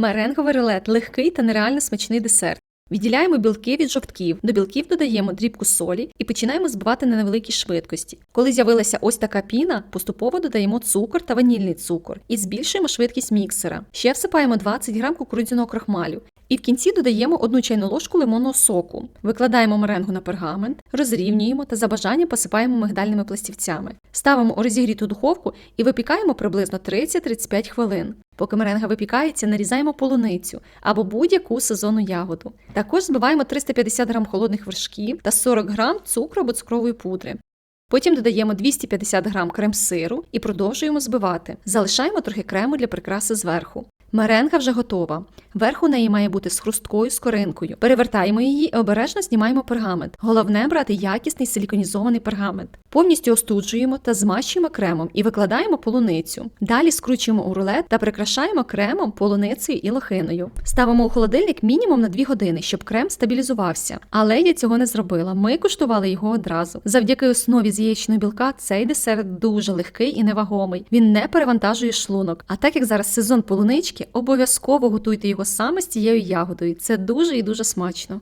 Меренговий рулет легкий та нереально смачний десерт. Відділяємо білки від жовтків. До білків додаємо дрібку солі і починаємо збивати на невеликій швидкості. Коли з'явилася ось така піна, поступово додаємо цукор та ванільний цукор і збільшуємо швидкість міксера. Ще всипаємо 20 грам кукурудзяного крахмалю. І в кінці додаємо одну чайну ложку лимонного соку. Викладаємо меренгу на пергамент, розрівнюємо та за бажанням посипаємо мигдальними пластівцями. Ставимо у розігріту духовку і випікаємо приблизно 30-35 хвилин. Поки меренга випікається, нарізаємо полуницю або будь-яку сезонну ягоду. Також збиваємо 350 грам холодних вершків та 40 грам цукру або цукрової пудри. Потім додаємо 250 грам крем-сиру і продовжуємо збивати. Залишаємо трохи крему для прикраси зверху. Меренга вже готова. Верх у неї має бути з хрусткою скоринкою. Перевертаємо її і обережно знімаємо пергамент. Головне брати якісний силіконізований пергамент. Повністю остуджуємо та змащуємо кремом і викладаємо полуницю. Далі скручуємо у рулет та прикрашаємо кремом, полуницею і лохиною. Ставимо у холодильник мінімум на 2 години, щоб крем стабілізувався. Але я цього не зробила. Ми куштували його одразу. Завдяки основі з яєчного білка цей десерт дуже легкий і невагомий. Він не перевантажує шлунок. А так як зараз сезон полунички, обов'язково готуйте його саме з цією ягодою. Це дуже і дуже смачно.